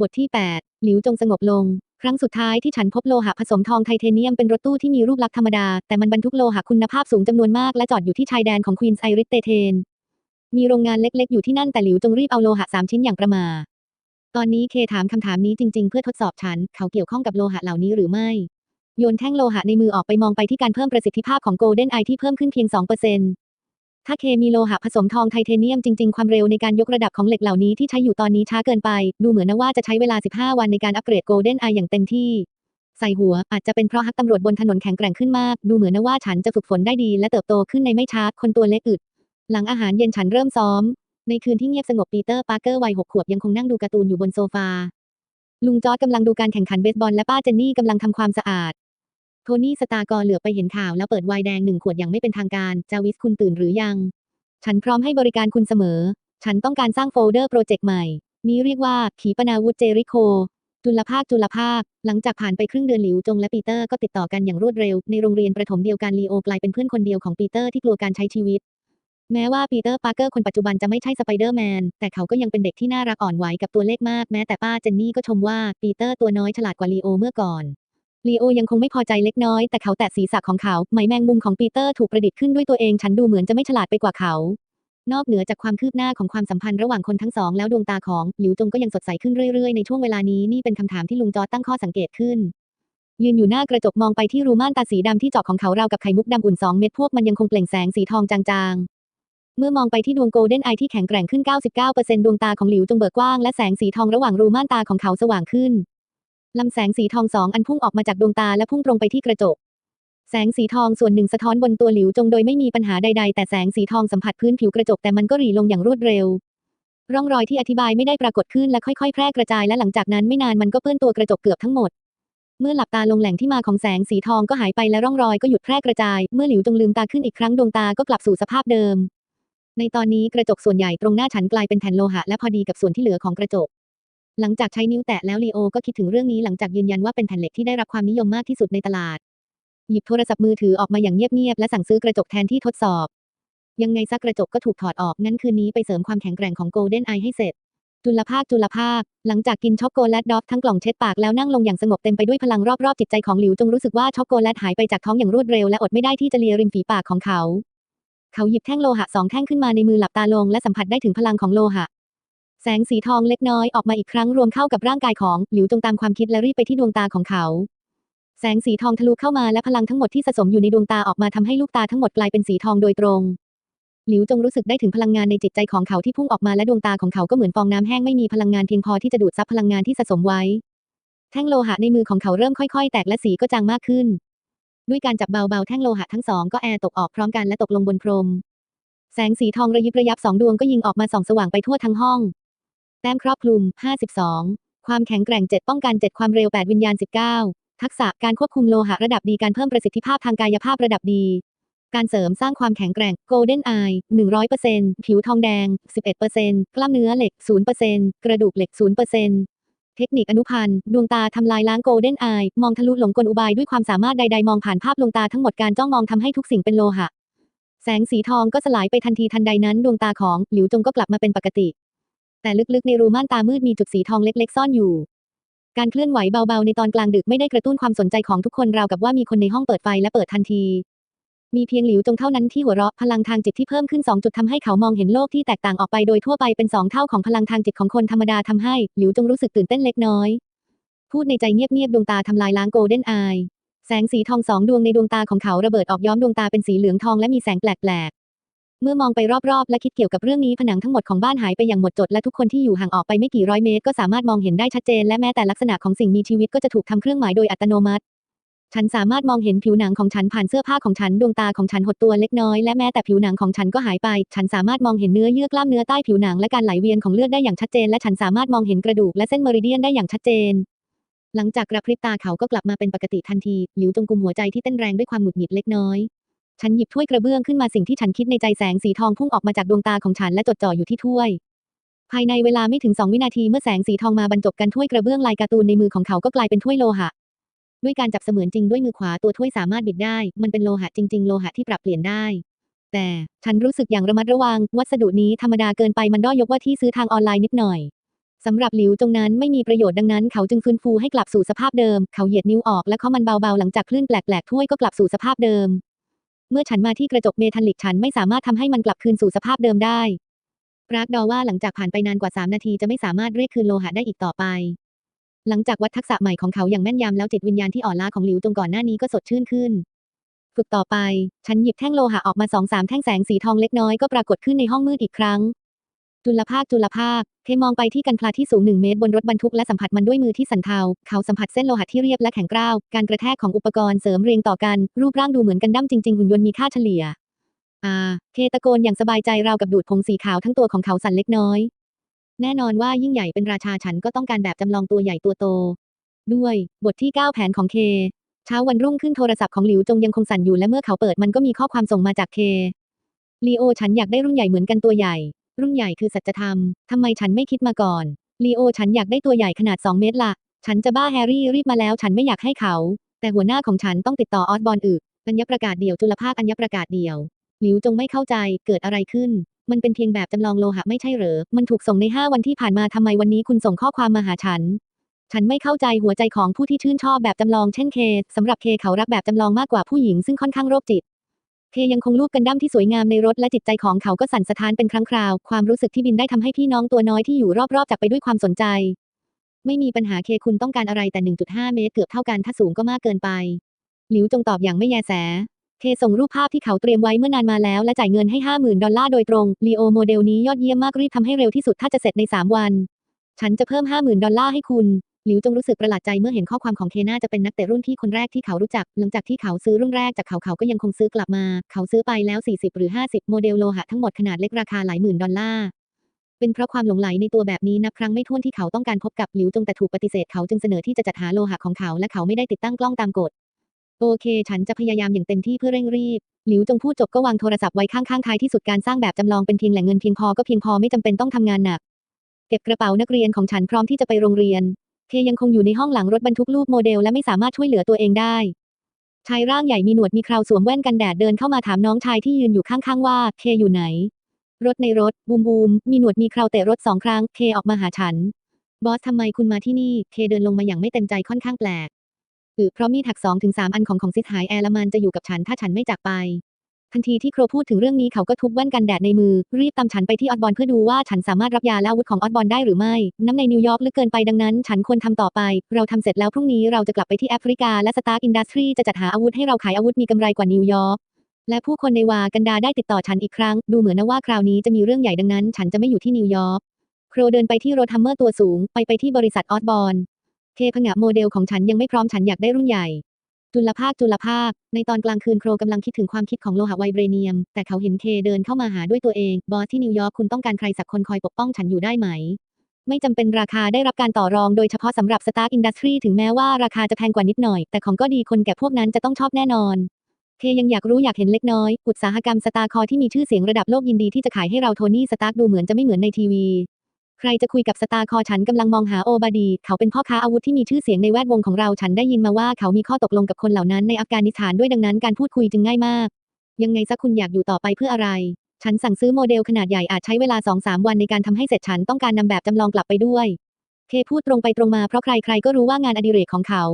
บทที่ 8 หลิวจงสงบลง ครั้งสุดท้ายที่ฉันพบโลหะผสมทองไทเทเนียมเป็นรถตู้ที่มีรูปลักษณ์ธรรมดา แต่มันบรรทุกโลหะคุณภาพสูงจำนวนมากและจอดอยู่ที่ชายแดนของควีนไอริสเตเทน มีโรงงานเล็กๆ อยู่ที่นั่นแต่หลิวจงรีบเอาโลหะสามชิ้นอย่างประมาตอนนี้เคถามคำถามนี้จริงๆ เพื่อทดสอบฉัน เขาเกี่ยวข้องกับโลหะเหล่านี้หรือไม่ โยนแท่งโลหะในมือออกไปมองไปที่การเพิ่มประสิทธิภาพของโกลเด้นไอที่เพิ่มขึ้นเพียง 2% ถ้าเคมีโลหะผสมทองไทเทเนียมจริงๆ ความเร็วในการยกระดับของเหล็กเหล่านี้ที่ใช้อยู่ตอนนี้ช้าเกินไป ดูเหมือนนะว่าจะใช้เวลา 15 วันในการอัปเกรดโกลเด้นไออย่างเต็มที่ ใส่หัวอาจจะเป็นเพราะฮักตำรวจบนถนนแข็งแกร่งขึ้นมาก ดูเหมือนนะว่าฉันจะฝึกฝนได้ดีและเติบโตขึ้นในไม่ช้าคนตัวเล็กอึด หลังอาหารเย็นฉันเริ่มซ้อม ในคืนที่เงียบสงบปีเตอร์ปาร์เกอร์วัยหกขวบยังคงนั่งดูการ์ตูนอยู่บนโซฟาลุงจอร์ดกำลังดูการแข่งขันเบสบอลและป้าเจนนี่กำลังทำความสะอาด โทนี่สตาร์กอเหลือไปเห็นข่าวแล้วเปิดไวน์แดงหนึ่งขวดอย่างไม่เป็นทางการ จาวิสคุณตื่นหรือยัง ฉันพร้อมให้บริการคุณเสมอ ฉันต้องการสร้างโฟลเดอร์โปรเจกต์ใหม่ นี้เรียกว่า ขีปนาวุธเจริโค จุลภาคจุลภาค หลังจากผ่านไปครึ่งเดือนหลิวจงและปีเตอร์ก็ติดต่อกันอย่างรวดเร็ว ในโรงเรียนประถมเดียวกันลีโอกลายเป็นเพื่อนคนเดียวของปีเตอร์ที่กลัวการใช้ชีวิต แม้ว่าปีเตอร์ปาร์เกอร์คนปัจจุบันจะไม่ใช่สไปเดอร์แมน แต่เขาก็ยังเป็นเด็กที่น่ารักอ่อนไหวกับตัวเลขมาก แม้แต่ป้าเจนนี่ก็ชมว่าปีเตอร์ตัวน้อยฉลาดกว่าลีโอเมื่อก่อน ลีโอยังคงไม่พอใจเล็กน้อยแต่เขาแตะศีรษะของเขาไหมแมงมุมของปีเตอร์ถูกประดิษฐ์ขึ้นด้วยตัวเองฉันดูเหมือนจะไม่ฉลาดไปกว่าเขา นอกเหนือจากความคืบหน้าของความสัมพันธ์ระหว่างคนทั้งสองแล้วดวงตาของหลิวจงก็ยังสดใสขึ้นเรื่อยๆในช่วงเวลานี้นี่เป็นคำถามที่ลุงจอตั้งข้อสังเกตขึ้นยืนอยู่หน้ากระจกมองไปที่รูม่านตาสีดำที่เจาะของเขาราวกับไข่มุกดำอุ่นสองเม็ดพวกมันยังคงเปล่งแสงสีทองจางๆ เมื่อมองไปที่ดวงโกลเด้นไอที่แข็งแกร่งขึ้น 99%ดวงตาของหลิวจงเบิกกว้างและแสงสีทองระหว่างรูม่านตาของเขาสว่างขึ้น ลำแสงสีทองสองอันพุ่งออกมาจากดวงตาและพุ่งตรงไปที่กระจก แสงสีทองส่วนหนึ่งสะท้อนบนตัวหลิวจงโดยไม่มีปัญหาใดๆ แต่แสงสีทองสัมผัสพื้นผิวกระจกแต่มันก็หรี่ลงอย่างรวดเร็ว ร่องรอยที่อธิบายไม่ได้ปรากฏขึ้นและค่อยๆ แพร่กระจายและหลังจากนั้นไม่นานมันก็เปื้อนตัวกระจกเกือบทั้งหมด เมื่อหลับตาลงแหล่งที่มาของแสงสีทองก็หายไปและร่องรอยก็หยุดแพร่กระจาย เมื่อหลิวจงลืมตาขึ้นอีกครั้งดวงตาก็กลับสู่สภาพเดิม ในตอนนี้กระจกส่วนใหญ่ตรงหน้าฉันกลายเป็นแผ่นโลหะและพอดีกับส่วนที่เหลือของกระจก หลังจากใช้นิ้วแตะแล้วลีโอก็คิดถึงเรื่องนี้หลังจากยืนยันว่าเป็นแผ่นเหล็กที่ได้รับความนิยมมากที่สุดในตลาด หยิบโทรศัพท์มือถือออกมาอย่างเงียบๆและสั่งซื้อกระจกแทนที่ทดสอบ ยังไงซักกระจกก็ถูกถอดออกงั้นคืนนี้ไปเสริมความแข็งแกร่งของโกลเด้นไอให้เสร็จ จุลภาคจุลภาค หลังจากกินช็อกโกแลตดอฟทั้งกล่องเช็ดปากแล้วนั่งลงอย่างสงบเต็มไปด้วยพลังรอบๆจิตใจของหลิวจงรู้สึกว่าช็อกโกแลตหายไปจากท้องอย่างรวดเร็วและอดไม่ได้ที่จะเลียริมฝีปากของเขา เขาหยิบแท่งโลหะสองแท่งขึ้นมาในมือหลับตาลงและสัมผัสได้ถึงพลังของโลหะ แสงสีทองเล็กน้อยออกมาอีกครั้งรวมเข้ากับร่างกายของหลิวจงตามความคิดและรีบไปที่ดวงตาของเขา แสงสีทองทะลุเข้ามาและพลังทั้งหมดที่สะสมอยู่ในดวงตาออกมาทำให้ลูกตาทั้งหมดกลายเป็นสีทองโดยตรง หลิวจงรู้สึกได้ถึงพลังงานในจิตใจของเขาที่พุ่งออกมาและดวงตาของเขาก็เหมือนฟองน้ำแห้งไม่มีพลังงานเพียงพอที่จะดูดซับพลังงานที่สะสมไว้ แท่งโลหะในมือของเขาเริ่มค่อย ๆ แตกและสีก็จางมากขึ้น ด้วยการจับเบาๆแท่งโลหะทั้งสองก็แอร์ตกออกพร้อมกันและตกลงบนพรมแสงสีทองระยิบระยับสองดวงก็ยิงออกมาส่องสว่างไปทั่วทั้งห้อง แต้มครอบคลุม 52 ความแข็งแกร่ง 7 ป้องกัน 7 ความเร็ว 8 วิญญาณ 19 ทักษะการควบคุมโลหะระดับดีการเพิ่มประสิทธิภาพทางกายภาพระดับดี การเสริมสร้างความแข็งแกร่ง Golden Eye 100%ผิวทองแดง 11%กล้ามเนื้อเหล็ก 0%กระดูกเหล็ก 0%เทคนิคอนุพันธ์ดวงตาทำลายล้าง Golden Eye มองทะลุหลงกลอุบายด้วยความสามารถใดๆ มองผ่านภาพลวงตาทั้งหมดการจ้องมองทำให้ทุกสิ่งเป็นโลหะ แสงสีทองก็สลายไปทันทีทันใดนั้น ดวงตาของหลิวจงก็กลับมาเป็นปกติ แต่ลึกๆในรูม่านตามืดมีจุดสีทองเล็กๆ ซ่อนอยู่ การเคลื่อนไหวเบาๆในตอนกลางดึกไม่ได้กระตุ้นความสนใจของทุกคนราวกับว่ามีคนในห้องเปิดไฟและเปิดทันที มีเพียงหลิวจงเท่านั้นที่หัวเราะพลังทางจิตที่เพิ่มขึ้น2จุดทำให้เขามองเห็นโลกที่แตกต่างออกไปโดยทั่วไปเป็น2เท่าของพลังทางจิตของคนธรรมดาทำให้หลิวจงรู้สึกตื่นเต้นเล็กน้อย พูดในใจเงียบๆดวงตาทำลายล้างโกลเด้นอายแสงสีทองสองดวงในดวงตาของเขาระเบิดออกย้อมดวงตาเป็นสีเหลืองทองและมีแสงแปลกๆ เมื่อมองไปรอบๆ และคิดเกี่ยวกับเรื่องนี้ผนังทั้งหมดของบ้านหายไปอย่างหมดจดและทุกคนที่อยู่ห่างออกไปไม่กี่ร้อยเมตร ก็สามารถมองเห็นได้ชัดเจน และแม้แต่ลักษณะของสิ่งมีชีวิตก็จะถูกทำเครื่องหมายโดยอัตโนมัติ ฉันสามารถมองเห็นผิวหนังของฉันผ่านเสื้อผ้าของฉันดวงตาของฉันหดตัวเล็กน้อยและแม้แต่ผิวหนังของฉันก็หายไป ฉันสามารถมองเห็นเนื้อเยื่อกล้ามเนื้อใต้ผิวหนังและการไหลเวียนของเลือดได้อย่างชัดเจนและฉันสามารถมองเห็นกระดูกและเส้นเมริเดียนได้อย่างชัดเจนหลังจากกระพริบตาเขาก็กลับมาเป็นปกติทันที หลิวจงกุมหัวใจที่เต้นแรงด้วยความหงุดหงิดเล็กน้อย ฉันหยิบถ้วยกระเบื้องขึ้นมาสิ่งที่ฉันคิดในใจแสงสีทองพุ่งออกมาจากดวงตาของฉันและจดจ่ออยู่ที่ถ้วย ภายในเวลาไม่ถึง2วินาทีเมื่อแสงสีทองมาบรรจบกันถ้วยกระเบื้องลายการ์ตูนในมือของเขาก็กลายเป็นถ้วยโลหะ ด้วยการจับเสมือนจริงด้วยมือขวาตัวถ้วยสามารถบิดได้ มันเป็นโลหะจริง ๆ โลหะที่ปรับเปลี่ยนได้ แต่ฉันรู้สึกอย่างระมัดระวัง วัสดุนี้ธรรมดาเกินไปมันด้อยยกว่าที่ซื้อทางออนไลน์นิดหน่อยสำหรับหลิวจงนั้นไม่มีประโยชน์ดังนั้นเขาจึงฟื้นฟูให้กลับสู่สภาพเดิม เขาเหยียดนิ้วออกและเคามันเบาๆหลังจากคลื่นแปลกๆถ้วยก็กลับสู่สภาพเดิม เมื่อฉันมาที่กระจกเมทัลลิกฉันไม่สามารถทำให้มันกลับคืนสู่สภาพเดิมได้ปรากดอว่าหลังจากผ่านไปนานกว่า 3 นาทีจะไม่สามารถเรียกคืนโลหะได้อีกต่อไป หลังจากวัดทักษะใหม่ของเขาอย่างแม่นยำแล้วจิตวิญญาณที่อ่อนล้าของหลิวจงก่อนหน้านี้ก็สดชื่นขึ้น ฝึกต่อไป ฉันหยิบแท่งโลหะออกมาสองสามแท่งแสงสีทองเล็กน้อยก็ปรากฏขึ้นในห้องมืดอีกครั้ง จุลภาคจุลภาค เทมองไปที่กันพลาที่สูงหนึ่งเมตรบนรถบรรทุกและสัมผัสมันด้วยมือที่สั่นเทา เขาสัมผัสเส้นโลหะที่เรียบและแข็งกร้าว การกระแทกของอุปกรณ์เสริมเรียงต่อกัน รูปร่างดูเหมือนกันดั้มจริงๆหุ่นยนต์มีค่าเฉลี่ย อ่าเคตะโกนอย่างสบายใจราวกับดูดผงสีขาวทั้งตัวของเขาสั่นเล็กน้อย แน่นอนว่ายิ่งใหญ่เป็นราชาฉันก็ต้องการแบบจำลองตัวใหญ่ตัวโต ด้วย บทที่ 9 แผนของเค เช้าวันรุ่งขึ้นโทรศัพท์ของหลิวจงยังคงสั่นอยู่และเมื่อเขาเปิดมันก็มีข้อความส่งมาจากเคลีโอฉันอยากได้รุ่นใหญ่เหมือนกันตัวใหญ่ รุ่นใหญ่คือสัจธรรม ทำไมฉันไม่คิดมาก่อน ลีโอฉันอยากได้ตัวใหญ่ขนาด 2 เมตรละ ฉันจะบ้าแฮร์รี่รีบมาแล้วฉันไม่อยากให้เขา แต่หัวหน้าของฉันต้องติดต่อออสบอลอึอัญญประกาศเดี่ยวจุลภาคอัญญประกาศเดี่ยวหลิวจงไม่เข้าใจเกิดอะไรขึ้น มันเป็นเพียงแบบจำลองโลหะไม่ใช่เหรอ มันถูกส่งใน 5 วันที่ผ่านมาทำไมวันนี้คุณส่งข้อความมาหาฉัน ฉันไม่เข้าใจหัวใจของผู้ที่ชื่นชอบแบบจำลองเช่นเคสำหรับเคเขารักแบบจำลองมากกว่าผู้หญิงซึ่งค่อนข้างโรคจิต เคยังคงลูบกันดั้มที่สวยงามในรถและจิตใจของเขาก็สั่นสะท้านเป็นครั้งคราว ความรู้สึกที่บินได้ทำให้พี่น้องตัวน้อยที่อยู่รอบๆจากไปด้วยความสนใจ ไม่มีปัญหาเคคุณต้องการอะไรแต่ 1.5 เมตรเกือบเท่ากันถ้าสูงก็มากเกินไป หลิวจงตอบอย่างไม่แยแสเคส่งรูปภาพที่เขาเตรียมไว้เมื่อนานมาแล้วและจ่ายเงินให้ 50,000 ดอลลาร์โดยตรงลีโอโมเดลนี้ยอดเยี่ยมมากรีบทำให้เร็วที่สุดถ้าจะเสร็จใน 3 วัน ฉันจะเพิ่ม 50,000 ดอลลาร์ให้คุณ หลิวจงรู้สึกประหลาดใจเมื่อเห็นข้อความของเคน่าจะเป็นนักเตะรุ่นพี่คนแรกที่เขารู้จัก หลังจากที่เขาซื้อรุ่นแรกจากเขาเขาก็ยังคงซื้อกลับมา เขาซื้อไปแล้ว 40 หรือ 50 โมเดลโลหะทั้งหมดขนาดเล็กราคาหลายหมื่นดอลลาร์เป็นเพราะความหลงไหลในตัวแบบนี้นับครั้งไม่ถ้วนที่เขาต้องการพบกับหลิวจงแต่ถูกปฏิเสธเขาจึงเสนอที่จะจัดหาโลหะของเขาและเขาไม่ได้ติดตั้งกล้องตามกฎโอเค ฉันจะพยายามอย่างเต็มที่เพื่อเร่งรีบ หลิวจงพูดจบก็วางโทรศัพท์ไว้ข้างๆท้ายที่สุดการสร้างแบบจำลองเป็นเพียงแหล่งเงินเพียงพอก็เพียงพอไม่จำเป็นต้องทำงานหนัก เก็บกระเป๋านักเรียนของฉันพร้อมที่จะไปโรงเรียน เคยังคงอยู่ในห้องหลังรถบรรทุกรูปโมเดลและไม่สามารถช่วยเหลือตัวเองได้ ชายร่างใหญ่มีหนวดมีเคราสวมแว่นกันแดดเดินเข้ามาถามน้องชายที่ยืนอยู่ข้างๆว่าเคอยู่ไหน รถในรถบูมบูมมีหนวดมีเคราเตะรถสองครั้งเคออกมาหาฉัน บอสทำไมคุณมาที่นี่เคเดินลงมาอย่างไม่เต็มใจค่อนข้างแปลกอือเพราะมีดหักสองถึงสามอันของของซิสหายแอร์ลมันจะอยู่กับฉันถ้าฉันไม่จากไป ทันทีที่โครพูดถึงเรื่องนี้เขาก็ทุบแว่นกันแดดในมือ รีบตามฉันไปที่ออสบอลเพื่อดูว่าฉันสามารถรับยาและอาวุธของออสบอลได้หรือไม่ น้ำในนิวยอร์กลึกเกินไปดังนั้น ฉันควรทำต่อไป เราทำเสร็จแล้วพรุ่งนี้เราจะกลับไปที่แอฟริกาและสตาร์อินดัสทรีจะจัดหาอาวุธให้เราขายอาวุธมีกำไรกว่านิวยอร์กและผู้คนในวากันดาได้ติดต่อฉันอีกครั้ง ดูเหมือนนะว่าคราวนี้จะมีเรื่องใหญ่ดังนั้น ฉันจะไม่อยู่ที่นิวยอร์กโครเดินไปที่รถฮัมเมอร์ตัวสูง ไปไปที่บริษัทออสบอลเคผงะโมเดลของฉันยังไม่พร้อมฉันอยากได้รุ่นใหญ่ จุลภาคจุลภาค ในตอนกลางคืนโครกำลังคิดถึงความคิดของโลหะไวเบรเนียม แต่เขาเห็นเคเดินเข้ามาหาด้วยตัวเอง บอสที่นิวยอร์กคุณต้องการใครสักคนคอยปกป้องฉันอยู่ได้ไหม ไม่จำเป็นราคาได้รับการต่อรองโดยเฉพาะสำหรับสตาร์อินดัสทรีถึงแม้ว่าราคาจะแพงกว่านิดหน่อย แต่ของก็ดีคนแก่พวกนั้นจะต้องชอบแน่นอน เคยังอยากรู้อยากเห็นเล็กน้อย อุตสาหกรรมสตาร์คอที่มีชื่อเสียงระดับโลกยินดีที่จะขายให้เราโทนี่สตาร์ดูเหมือนจะไม่เหมือนในทีวี ใครจะคุยกับสตาร์คอฉันกำลังมองหาโอบาดี เขาเป็นพ่อค้าอาวุธที่มีชื่อเสียงในแวดวงของเราฉันได้ยินมาว่าเขามีข้อตกลงกับคนเหล่านั้นในอัฟกานิสถานด้วยดังนั้นการพูดคุยจึงง่ายมาก ยังไงซะคุณอยากอยู่ต่อไปเพื่ออะไร ฉันสั่งซื้อโมเดลขนาดใหญ่อาจใช้เวลา 2-3 วันในการทำให้เสร็จฉันต้องการนำแบบจำลองกลับไปด้วย เคพูดตรงไปตรงมาเพราะใครๆก็รู้ว่างานอดิเรกของเขา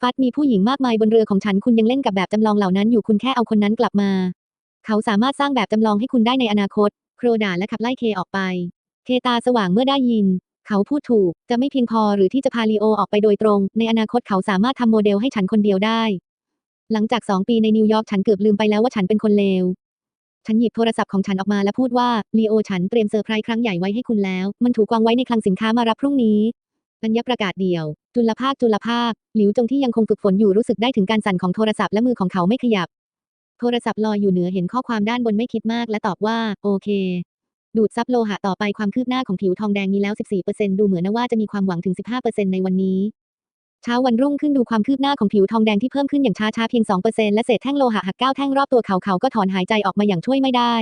ฟัดมีผู้หญิงมากมายบนเรือของฉันคุณยังเล่นกับแบบจำลองเหล่านั้นอยู่คุณแค่เอาคนนั้นกลับมา เขาสามารถสร้างแบบจำลองให้คุณได้ในอนาคต โครด่าและขับไล่เคออกไป เคตาสว่างเมื่อได้ยิน เขาพูดถูก จะไม่เพียงพอหรือที่จะพาลีโอออกไปโดยตรง ในอนาคตเขาสามารถทำโมเดลให้ฉันคนเดียวได้ หลังจากสองปีในนิวยอร์กฉันเกือบลืมไปแล้วว่าฉันเป็นคนเลว ฉันหยิบโทรศัพท์ของฉันออกมาและพูดว่าลีโอฉันเตรียมเซอร์ไพรส์ครั้งใหญ่ไว้ให้คุณแล้ว มันถูกวางไว้ในคลังสินค้ามารับพรุ่งนี้อัญญประกาศเดี่ยว จุลภาคจุลภาคหลิวจงที่ยังคงฝึกฝนอยู่รู้สึกได้ถึงการสั่นของโทรศัพท์และมือของเขาไม่ขยับ โทรศัพท์ลอยอยู่เหนือเห็นข้อความด้านบนไม่คิดมากและตอบว่า โอเค ดูดซับโลหะต่อไปความคืบหน้าของผิวทองแดงมีแล้ว 14%ดูเหมือนนะว่าจะมีความหวังถึง 15%ในวันนี้เช้าวันรุ่งขึ้นดูความคืบหน้าของผิวทองแดงที่เพิ่มขึ้นอย่างช้าๆเพียง 2%และเศษแท่งโลหะหัก 9 แท่งรอบตัวเขาเขาก็ถอนหายใจออกมาอย่างช่วยไม่ได้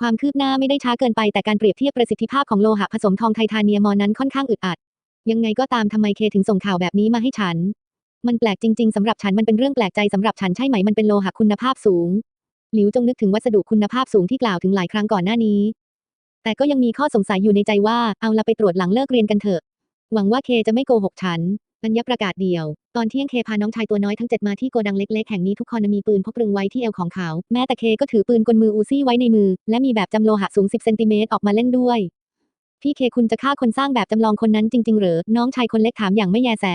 ความคืบหน้าไม่ได้ช้าเกินไปแต่การเปรียบเทียบประสิทธิภาพของโลหะผสมทองไททาเนียมอนั้นค่อนข้างอึดอัด ยังไงก็ตามทำไมเคถึงส่งข่าวแบบนี้มาให้ฉัน มันแปลกจริง ๆสำหรับฉันมันเป็นเรื่องแปลกใจสำหรับฉันใช่ไหมมันเป็นโลหะคุณภาพสูง หลิวจงนึกถึงวัสดุคุณภาพสูงที่กล่าวถึงหลายครั้งก่อนหน้านี้ แต่ก็ยังมีข้อสงสัยอยู่ในใจว่าเอาละไปตรวจหลังเลิกเรียนกันเถอะ หวังว่าเคจะไม่โกหกฉันปัญญประกาศเดียว ตอนเที่ยงเคพาน้องชายตัวน้อยทั้งเจ็ดมาที่โกดังเล็กๆ แห่งนี้ทุกคนมีปืนพกรึงไว้ที่เอวของเขา แม้แต่เคก็ถือปืนกลมืออูซี่ไว้ในมือ และมีแบบจำโลหะสูง 10 เซนติเมตรออกมาเล่นด้วย พี่เคคุณจะฆ่าคนสร้างแบบจำลองคนนั้นจริง ๆ หรือ น้องชายคนเล็กถามอย่างไม่แยแส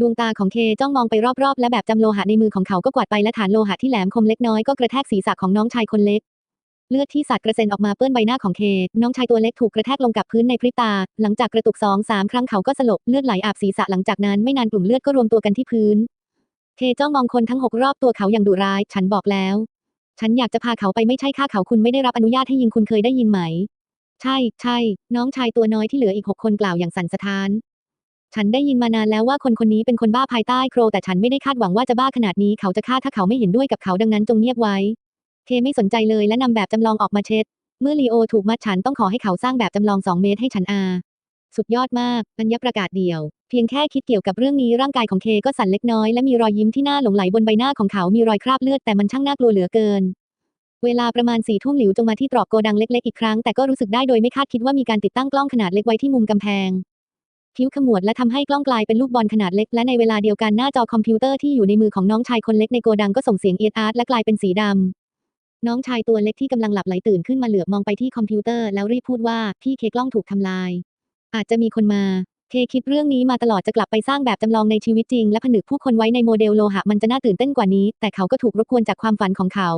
ดวงตาของเคจ้องมองไปรอบๆ และแบบจำโลหะในมือของเขาก็กวาดไปและฐานโลหะที่แหลมคมเล็กน้อยก็กระแทกศีรษะของน้องชายคนเล็ก เลือดที่สาดกระเซ็นออกมาเปื้อนใบหน้าของเค น้องชายตัวเล็กถูกกระแทกลงกับพื้นในพริบตา หลังจากกระตุกสองสามครั้งเขาก็สลบเลือดไหลอาบศีรษะหลังจากนั้นไม่นานกลุ่มเลือดก็รวมตัวกันที่พื้น เคจ้องมองคนทั้งหกรอบตัวเขาอย่างดุร้าย ฉันบอกแล้ว ฉันอยากจะพาเขาไปไม่ใช่ฆ่าเขาคุณไม่ได้รับอนุญาตให้ยิงคุณเคยได้ยินไหม ใช่ใช่น้องชายตัวน้อยที่เหลืออีกหกคนกล่าวอย่างสั่นสะท้านฉันได้ยินมานานแล้วว่าคนคนนี้เป็นคนบ้าภายใต้โครแต่ฉันไม่ได้คาดหวังว่าจะบ้าขนาดนี้เขาจะฆ่าถ้าเขาไม่เห็นด้วยกับเขาดังนั้นจงเงียบไว้ เคไม่สนใจเลยและนำแบบจำลองออกมาเช็ด เมื่อลีโอถูกมัดฉันต้องขอให้เขาสร้างแบบจำลองสองเมตรให้ฉันอา สุดยอดมากปัญญประกาศเดียว เพียงแค่คิดเกี่ยวกับเรื่องนี้ร่างกายของเคก็สั่นเล็กน้อยและมีรอยยิ้มที่น่าหลงไหลบนใบหน้าของเขามีรอยคราบเลือดแต่มันช่างน่ากลัวเหลือเกินเวลาประมาณสี่ทุ่มหลิวจงมาที่ตรอกโกดังเล็กๆอีกครั้งแต่ก็รู้สึกได้โดยไม่คาดคิดว่ามีการติดตั้งกล้องขนาดเล็กไว้ที่มุมกำแพง คิ้วขมวดและทำให้กล้องกลายเป็นลูกบอลขนาดเล็กและในเวลาเดียวกันหน้าจอคอมพิวเตอร์ที่อยู่ในมือของน้องชายคนเล็กในโกดังก็ส่งเสียงเอียดอาร์ตและกลายเป็นสีดำ น้องชายตัวเล็กที่กำลังหลับไหลตื่นขึ้นมาเหลือบมองไปที่คอมพิวเตอร์แล้วรีบพูดว่าพี่เคกล้องถูกทำลาย อาจจะมีคนมา เคคิดเรื่องนี้มาตลอดจะกลับไปสร้างแบบจำลองในชีวิตจริง และผนึกผู้คนไว้ในโมเดลโลหะมันจะน่าตื่นเต้นกว่านี้ แต่เขาก็ถูกรบกวนจากความฝันของเขา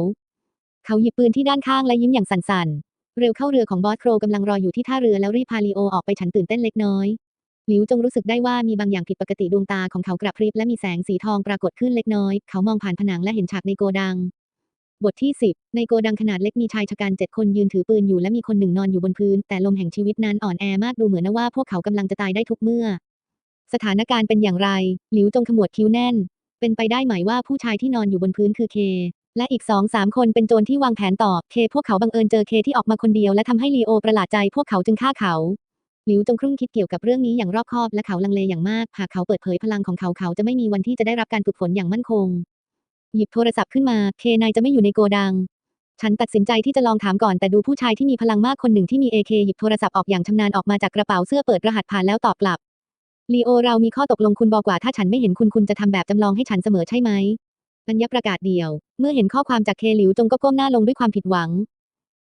เขาหยิบปืนที่ด้านข้างและยิ้มอย่างสั่นๆ เร็วเข้าเรือของบอสโครกำลังรออยู่ที่ท่าเรือแล้วรีบพาลีโอออกไปฉันตื่นเต้นเล็กน้อยหลิวจงรู้สึกได้ว่ามีบางอย่างผิดปกติดวงตาของเขากระพริบและมีแสงสีทองปรากฏขึ้นเล็กน้อย เขามองผ่านผนังและเห็นฉากในโกดัง บทที่ 10 ในโกดังขนาดเล็กมีชายชะกันเจ็ดคนยืนถือปืนอยู่และมีคนหนึ่งนอนอยู่บนพื้น แต่ลมแห่งชีวิตนั้นอ่อนแอมากดูเหมือนว่าพวกเขากำลังจะตายได้ทุกเมื่อ สถานการณ์เป็นอย่างไร หลิวจงขมวดคิ้วแน่น เป็นไปได้ไหมว่าผู้ชายที่นอนอยู่บนพื้นคือเค และอีกสองสามคนเป็นโจรที่วางแผนต่อเค พวกเขาบังเอิญเจอเคที่ออกมาคนเดียวและทำให้ลีโอประหลาดใจพวกเขาจึงฆ่าเขาหลิวจงครุ่นคิดเกี่ยวกับเรื่องนี้อย่างรอบคอบและเขาลังเลอย่างมากหากเขาเปิดเผยพลังของเขาเขาจะไม่มีวันที่จะได้รับการฝึกฝนอย่างมั่นคง หยิบโทรศัพท์ขึ้นมา เคนายจะไม่อยู่ในโกดัง ฉันตัดสินใจที่จะลองถามก่อนแต่ดูผู้ชายที่มีพลังมากคนหนึ่งที่มีเอเคหยิบโทรศัพท์ออกอย่างชำนาญออกมาจากกระเป๋าเสื้อเปิดรหัสผ่านแล้วตอบกลับลีโอเรามีข้อตกลงคุณบอกว่าถ้าฉันไม่เห็นคุณคุณจะทำแบบจำลองให้ฉันเสมอใช่ไหมปัญญประกาศเดียว เมื่อเห็นข้อความจากเคหลิวจงก็ก้มหน้าลงด้วยความผิดหวัง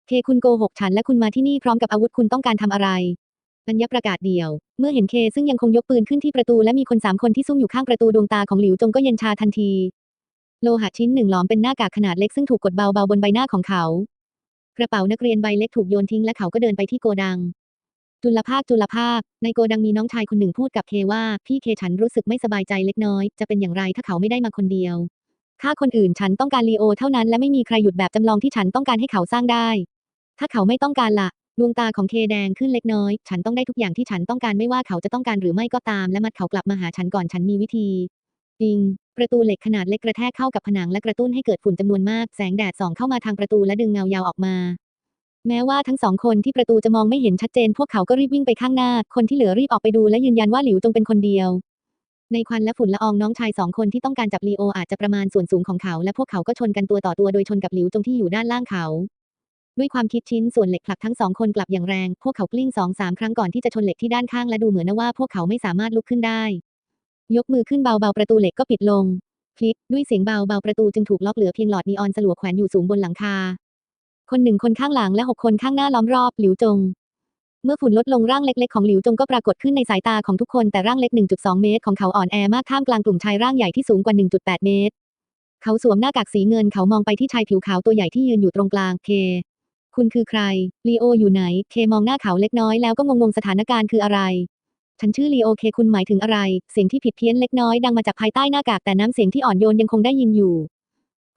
เคคุณโกหกฉันและคุณมาที่นี่พร้อมกับอาวุธคุณต้องการทำอะไรปัญญประกาศเดียว เมื่อเห็นเคซึ่งยังคงยกปืนขึ้นที่ประตูและมีคนสามคนที่ซุ่มอยู่ข้างประตูดวงตาของหลิวจงก็เย็นชาทันที โลหะชิ้นหนึ่งหลอมเป็นหน้ากากขนาดเล็กซึ่งถูกกดเบาๆบนใบหน้าของเขา กระเป๋านักเรียนใบเล็กถูกโยนทิ้งและเขาก็เดินไปที่โกดัง จุลภาคจุลภาค ในโกดังมีน้องชายคนหนึ่งพูดกับเคว่า พี่เคฉันรู้สึกไม่สบายใจเล็กน้อย จะเป็นอย่างไรถ้าเขาไม่ได้มาคนเดียวถ้าคนอื่นฉันต้องการลีโอเท่านั้นและไม่มีใครหยุดแบบจำลองที่ฉันต้องการให้เขาสร้างได้ ถ้าเขาไม่ต้องการละ่ะดวงตาของเคแดงขึ้นเล็กน้อย ฉันต้องได้ทุกอย่างที่ฉันต้องการไม่ว่าเขาจะต้องการหรือไม่ก็ตาม และมัดเขากลับมาหาฉันก่อนฉันมีวิธีจริง ประตูเหล็กขนาดเล็กกระแทกเข้ากับผนังและกระตุ้นให้เกิดฝุ่นจำนวนมาก แสงแดดส่องเข้ามาทางประตูและดึงเงายาวออกมา แม้ว่าทั้งสองคนที่ประตูจะมองไม่เห็นชัดเจน พวกเขาก็รีบวิ่งไปข้างหน้า คนที่เหลือรีบออกไปดูและยืนยันว่าหลิวจงเป็นคนเดียว ในควันและฝุ่นละอองน้องชายสองคนที่ต้องการจับลีโออาจจะประมาณส่วนสูงของเขา และพวกเขาก็ชนกันตัวต่อตัวโดยชนกับหลิวจงที่อยู่ด้านล่างเขาด้วยความคิดชิ้นส่วนเหล็กผลักทั้งสองคนกลับอย่างแรง พวกเขากลิ้งสองสามครั้งก่อนที่จะชนเหล็กที่ด้านข้างและดูเหมือนว่าพวกเขาไม่สามารถลุกขึ้นได้ ยกมือขึ้นเบาๆประตูเหล็กก็ปิดลง คลิกด้วยเสียงเบาเบาประตูจึงถูกล็อกเหลือเพียงหลอดนีออนสลัวแขวนอยู่สูงบนหลังคา คนหนึ่งคนข้างหลังและหกคนข้างหน้าล้อมรอบหลิวจง เมื่อฝุ่นลดลงร่างเล็กๆของหลิวจงก็ปรากฏขึ้นในสายตาของทุกคนแต่ร่างเล็ก 1.2 เมตรของเขาอ่อนแอมากท่ามกลางกลุ่มชายร่างใหญ่ที่สูงกว่า 1.8 เมตร เขาสวมหน้ากากสีเงินเขามองไปที่ชายผิวขาวตัวใหญ่ที่ยืนอยู่ตรงกลางเคคุณคือใครลีโออยู่ไหนเคมองหน้าเขาเล็กน้อยแล้วก็งงๆสถานการณ์คืออะไร ฉันชื่อลีโอเคคุณหมายถึงอะไร เสียงที่ผิดเพี้ยนเล็กน้อยดังมาจากภายใต้หน้ากากแต่น้ำเสียงที่อ่อนโยนยังคงได้ยินอยู่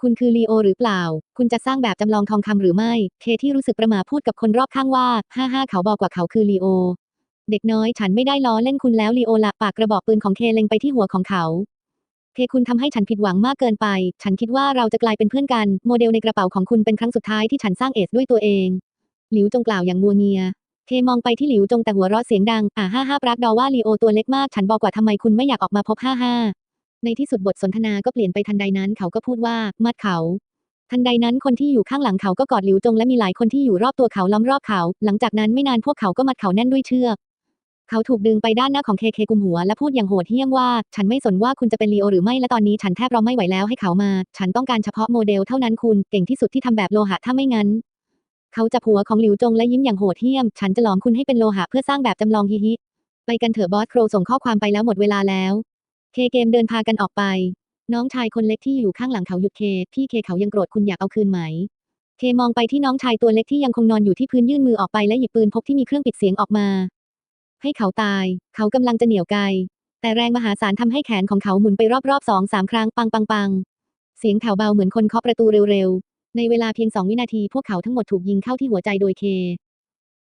คุณคือลีโอหรือเปล่า คุณจะสร้างแบบจำลองทองคำหรือไม่ เคที่รู้สึกประหม่าพูดกับคนรอบข้างว่าฮ่าฮ่าเขาบอกว่าเขาคือลีโอ เด็กน้อยฉันไม่ได้ล้อเล่นคุณแล้วลีโอละปากกระบอกปืนของเคเล็งไปที่หัวของเขาเคคุณทำให้ฉันผิดหวังมากเกินไป ฉันคิดว่าเราจะกลายเป็นเพื่อนกัน โมเดลในกระเป๋าของคุณเป็นครั้งสุดท้ายที่ฉันสร้างเอสด้วยตัวเอง หลิวจงกล่าวอย่างงัวเงีย เคมองไปที่หลิวจงแต่หัวเราะเสียงดัง อ่าห้าห้าปรักดอว่าลีโอตัวเล็กมาก ฉันบอกว่าทำไมคุณไม่อยากออกมาพบห้าห้า ในที่สุดบทสนทนาก็เปลี่ยนไปทันใดนั้นเขาก็พูดว่ามัดเขา ทันใดนั้นคนที่อยู่ข้างหลังเขาก็กอดหลิวจงและมีหลายคนที่อยู่รอบตัวเขาล้อมรอบเขา หลังจากนั้นไม่นานพวกเขาก็มัดเขาแน่นด้วยเชือก เขาถูกดึงไปด้านหน้าของเคเคกุมหัวและพูดอย่างโหดเหี้ยมว่า ฉันไม่สนว่าคุณจะเป็นลีโอหรือไม่และตอนนี้ฉันแทบรอไม่ไหวแล้วให้เขามา ฉันต้องการเฉพาะโมเดลเท่านั้นคุณเก่งที่สุดที่ทำแบบโลหะถ้าไม่งั้น เขาจับหัวของหลิวจงและยิ้มอย่างโหดเหี้ยม ฉันจะหลอมคุณให้เป็นโลหะเพื่อสร้างแบบจำลองฮิฮิ ไปกันเถอะบอสโครส่งข้อความไปแล้วหมดเวลาแล้ว เคเกมเดินพากันออกไป น้องชายคนเล็กที่อยู่ข้างหลังเขาหยุดเค พี่เคเขายังโกรธคุณอยากเอาคืนไหม เคมองไปที่น้องชายตัวเล็กที่ยังคงนอนอยู่ที่พื้นยื่นมือออกไปและหยิบปืนพกที่มีเครื่องปิดเสียงออกมา ให้เขาตาย เขากำลังจะเหนี่ยวไกแต่แรงมหาศาลทำให้แขนของเขาหมุนไปรอบๆสองสามครั้งปังปังปังเสียงแถวเบาเหมือนคนเคาะประตูเร็วๆ ในเวลาเพียงสองวินาทีพวกเขาทั้งหมดถูกยิงเข้าที่หัวใจโดยเค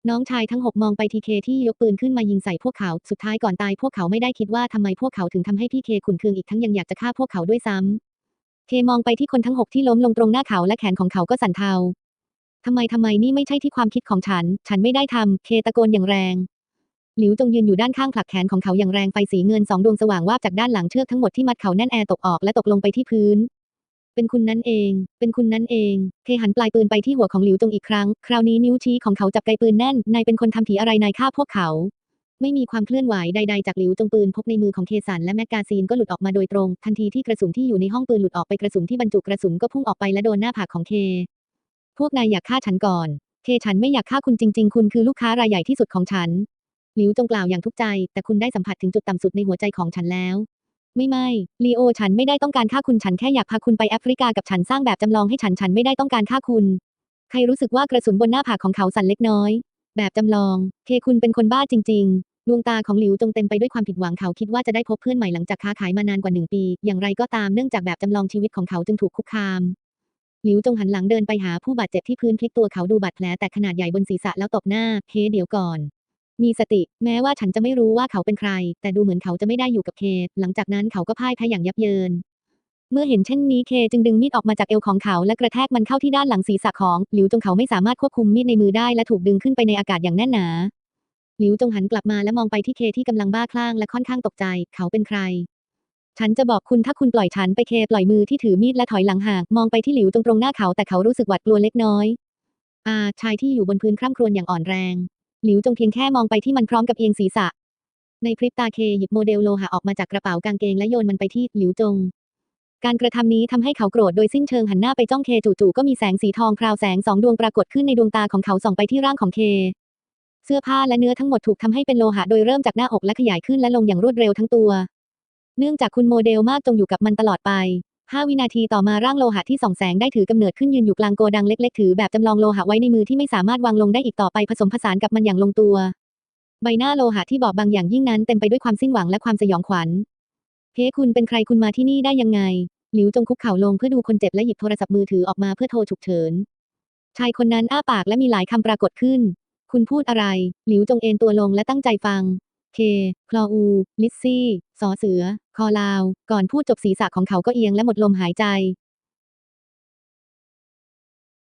น้องชายทั้งหกมองไปทีเคที่ยกปืนขึ้นมายิงใส่พวกเขา สุดท้ายก่อนตายพวกเขาไม่ได้คิดว่าทำไมพวกเขาถึงทำให้พี่เคขุนเคืองอีกทั้งยังอยากจะฆ่าพวกเขาด้วยซ้ำ เคมองไปที่คนทั้งหกที่ล้มลงตรงหน้าเขาและแขนของเขาก็สั่นเทาทำไมทำไมนี่ไม่ใช่ที่ความคิดของฉัน ฉันไม่ได้ทำ เคตะโกนอย่างแรง หลิวจงยืนอยู่ด้านข้างผลักแขนของเขาอย่างแรงไฟสีเงินสองดวงสว่างวาบจากด้านหลังเชือกทั้งหมดที่มัดเขาแน่นแอร์ตกออกและตกลงไปที่พื้น เป็นคุณนั่นเอง เป็นคุณนั่นเองเคหันปลายปืนไปที่หัวของหลิวจงอีกครั้ง คราวนี้นิ้วชี้ของเขาจับไกปืนแน่น นายเป็นคนทำผีอะไรนายฆ่าพวกเขา ไม่มีความเคลื่อนไหวใด ๆ จากหลิวจงปืนพกในมือของเคสันและแมกกาซีนก็หลุดออกมาโดยตรง ทันทีที่กระสุนที่อยู่ในห้องปืนหลุดออกไปกระสุนที่บรรจุกระสุนก็พุ่งออกไปและโดนหน้าผากของเค พวกนายอยากฆ่าฉันก่อน เคฉันไม่อยากฆ่าคุณจริง ๆ คุณคือลูกค้ารายใหญ่ที่สุดของฉัน หลิวจงกล่าวอย่างทุกข์ใจ แต่คุณได้สัมผัสถึงจุดต่ำสุดในหัวใจของฉันแล้ว ไม่ไม่ลีโอฉันไม่ได้ต้องการฆ่าคุณฉันแค่อยากพาคุณไปแอฟริกากับฉันสร้างแบบจำลองให้ฉันฉันไม่ได้ต้องการฆ่าคุณ ใครรู้สึกว่ากระสุนบนหน้าผากของเขาสั่นเล็กน้อย แบบจำลอง เคคุณเป็นคนบ้าจริง ๆ ดวงตาของหลิวจงเต็มไปด้วยความผิดหวังเขาคิดว่าจะได้พบเพื่อนใหม่หลังจากค้าขายมานานกว่าหนึ่งปี อย่างไรก็ตามเนื่องจากแบบจำลองชีวิตของเขาจึงถูกคุกคาม หลิวจงหันหลังเดินไปหาผู้บาดเจ็บที่พื้นพลิกตัวเขาดูบาดแผลแต่ขนาดใหญ่บนศีรษะแล้วตบหน้าเคเดี๋ยวก่อน มีสติ แม้ว่าฉันจะไม่รู้ว่าเขาเป็นใคร แต่ดูเหมือนเขาจะไม่ได้อยู่กับเค หลังจากนั้นเขาก็พ่ายแพ้อย่างยับเยิน เมื่อเห็นเช่นนี้เคจึงดึงมีดออกมาจากเอวของเขาและกระแทกมันเข้าที่ด้านหลังศีรษะของ หลิวจงเขาไม่สามารถควบคุมมีดในมือได้และถูกดึงขึ้นไปในอากาศอย่างแน่นหนาหลิวจงหันกลับมาและมองไปที่เคที่กำลังบ้าคลั่งและค่อนข้างตกใจ เขาเป็นใคร ฉันจะบอกคุณถ้าคุณปล่อยฉันไปเคปล่อยมือที่ถือมีดและถอยหลังห่างมองไปที่หลิวตรงตรงหน้าเขาแต่เขารู้สึกหวาดกลัวเล็กน้อย อาชายที่อยู่บนพื้นคร่ำครวญอย่างอ่อนแรง หลิวจงเพียงแค่มองไปที่มันพร้อมกับเอียงศีรษะ ในพริบตาเคหยิบโมเดลโลหะออกมาจากกระเป๋ากางเกงและโยนมันไปที่หลิวจง การกระทำนี้ทำให้เขาโกรธโดยสิ้นเชิงหันหน้าไปจ้องเคจู่ๆก็มีแสงสีทองพราวแสงสองดวงปรากฏขึ้นในดวงตาของเขาส่องไปที่ร่างของเค เสื้อผ้าและเนื้อทั้งหมดถูกทำให้เป็นโลหะโดยเริ่มจากหน้าอกและขยายขึ้นและลงอย่างรวดเร็วทั้งตัว เนื่องจากคุณโมเดลมากจงอยู่กับมันตลอดไป 5 วินาทีต่อมาร่างโลหะที่ส่องแสงได้ถือกำเนิดขึ้นยืนอยู่กลางโกดังเล็ก ๆ ถือแบบจำลองโลหะไว้ในมือที่ไม่สามารถวางลงได้อีกต่อไปผสมผสานกับมันอย่างลงตัว ใบหน้าโลหะที่บอบบางอย่างยิ่งนั้นเต็มไปด้วยความสิ้นหวังและความสยองขวัญเฮ้คุณเป็นใครคุณมาที่นี่ได้ยังไง หลิวจงคุกเข่าลงเพื่อดูคนเจ็บและหยิบโทรศัพท์มือถือออกมาเพื่อโทรฉุกเฉินชายคนนั้นอ้าปากและมีหลายคำปรากฏขึ้น คุณพูดอะไร หลิวจงเอนตัวลงและตั้งใจฟัง เค คลออู ลิซซี่ สอเสือ คอลาว ก่อนพูดจบศีรษะของเขาก็เอียงและหมดลมหายใจ